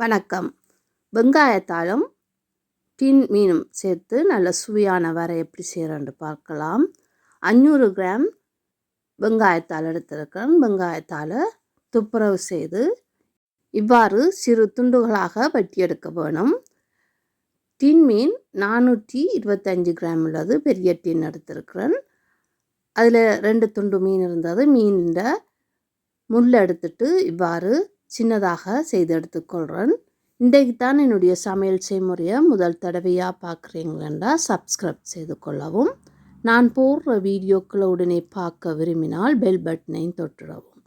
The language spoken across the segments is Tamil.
வணக்கம். வெங்காயத்தாலும் டின் மீனும் சேர்த்து நல்ல சுவையான வரை எப்படி செய்கிறேன்னு பார்க்கலாம். அஞ்சூறு கிராம் வெங்காயத்தால் எடுத்திருக்கேன் வெங்காயத்தால் துப்புரவு செய்து இவ்வாறு சிறு துண்டுகளாக வெட்டி எடுக்க வேணும். டின் மீன் நானூற்றி இருபத்தஞ்சி கிராம் உள்ளது. பெரிய டின் எடுத்திருக்கிறேன். அதில் ரெண்டு துண்டு மீன் இருந்தது. மீனில் முள் எடுத்துட்டு இவ்வாறு சின்னதாக செய்து எடுத்துக்கொள்கிறேன் இன்றைக்கு தான் என்னுடைய சமையல் செய்முறையை முதல் தடவையாக பார்க்குறீங்களா சப்ஸ்கிரைப் செய்து கொள்ளவும். நான் போடுற வீடியோக்களை உடனே பார்க்க விரும்பினால் பெல் பட்டனையும் தொட்டுடவும்.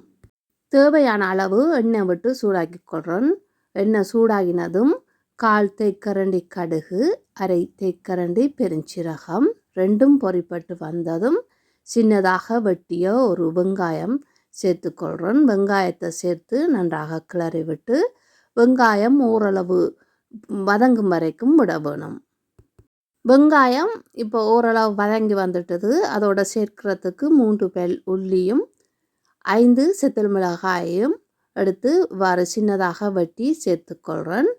தேவையான அளவு எண்ணெய் விட்டு சூடாக்கி கொள்கிறேன் எண்ணெய் சூடாகினதும் கால் தேக்கரண்டி கடுகு அரை தேக்கரண்டி பெருஞ்சீரகம் ரெண்டும் பொறிப்பட்டு வந்ததும் சின்னதாக வெட்டிய ஒரு வெங்காயம் சேர்த்துக்கொள்கிறேன் வெங்காயத்தை சேர்த்து நன்றாக கிளறி விட்டு வெங்காயம் ஓரளவு வதங்கும் வரைக்கும் விட வேணும். வெங்காயம் இப்போ ஓரளவு வதங்கி வந்துட்டது. அதோட சேர்க்கிறதுக்கு மூன்று பெல் உள்ளியும் ஐந்து செத்தல் மிளகாயையும் எடுத்து இவ்வாறு சின்னதாக வெட்டி சேர்த்துக்கொள்கிறேன்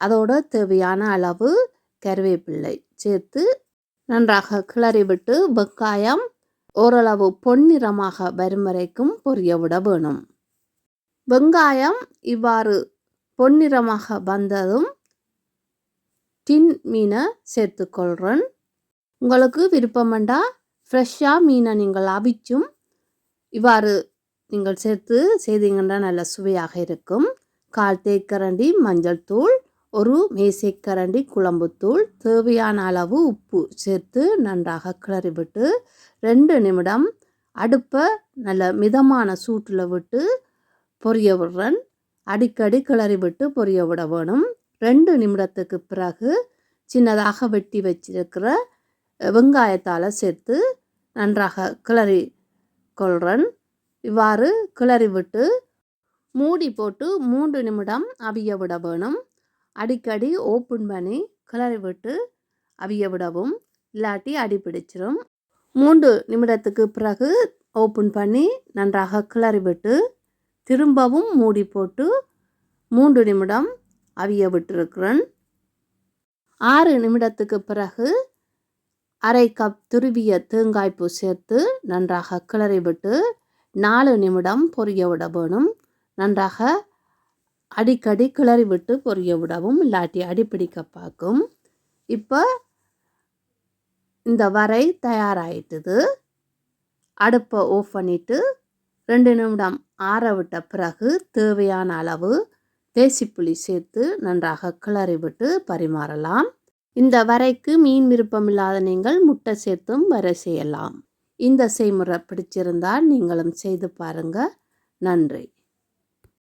அதோட தேவையான அளவு கருவேப்பிள்ளை சேர்த்து நன்றாக கிளறி விட்டு வெங்காயம் ஓரளவு பொன்னிறமாக வரும் வரைக்கும் பொரிய விட வேணும். வெங்காயம் இவ்வாறு பொன்னிறமாக வந்ததும் டின் மீனை சேர்த்துக்கொள்கிறேன் உங்களுக்கு விருப்பமண்டா ஃப்ரெஷ்ஷாக மீனை நீங்கள் அவிச்சும் இவ்வாறு நீங்கள் சேர்த்து செய்தீங்கன்னா நல்ல சுவையாக இருக்கும். கால் தேக்கரண்டி மஞ்சள் தூள் ஒரு மேசைக்கரண்டி குழம்புத்தூள் தேவையான அளவு உப்பு சேர்த்து நன்றாக கிளறி விட்டு ரெண்டு நிமிடம் அடுப்பை நல்ல மிதமான சூட்டில் விட்டு பொரிய விடுறேன் அடிக்கடி கிளறி விட்டு பொரிய விட வேணும். ரெண்டு நிமிடத்துக்கு பிறகு சின்னதாக வெட்டி வச்சிருக்கிற வெங்காயத்தால் சேர்த்து நன்றாக கிளறி கொள்கிறேன் இவ்வாறு கிளறி விட்டு மூடி போட்டு மூன்று நிமிடம் அவிய விட வேணும். அடிக்கடி ஓப்பன் பண்ணி கிளறி விட்டு அவிய விடவும் இல்லாட்டி அடி பிடிச்சிரும். மூன்று நிமிடத்துக்கு பிறகு ஓப்பன் பண்ணி நன்றாக கிளறி விட்டு திரும்பவும் மூடி போட்டு மூன்று நிமிடம் அவிய விட்டிருக்கிறேன். ஆறு நிமிடத்துக்கு பிறகு அரை கப் துருவிய தேங்காய்ப்பூ சேர்த்து நன்றாக கிளறி விட்டு நாலு நிமிடம் பொரிய விட வேணும். நன்றாக அடிக்கடி கிளறி விட்டு பொரிய விடவும் இல்லாட்டி அடிப்பிடிக்க பார்க்கும். இப்போ இந்த வரை தயாராகிட்டுது அடுப்பை ஆஃப் பண்ணிவிட்டு ரெண்டு நிமிடம் ஆற விட்ட பிறகு தேவையான அளவு தேசிப்புளி சேர்த்து நன்றாக கிளறி விட்டு பரிமாறலாம். இந்த வரைக்கு மீன் விருப்பம் இல்லாத நீங்கள் முட்டை சேர்த்தும் வரை செய்யலாம். இந்த செய்முறை பிடிச்சிருந்தால் நீங்களும் செய்து பாருங்கள் நன்றி.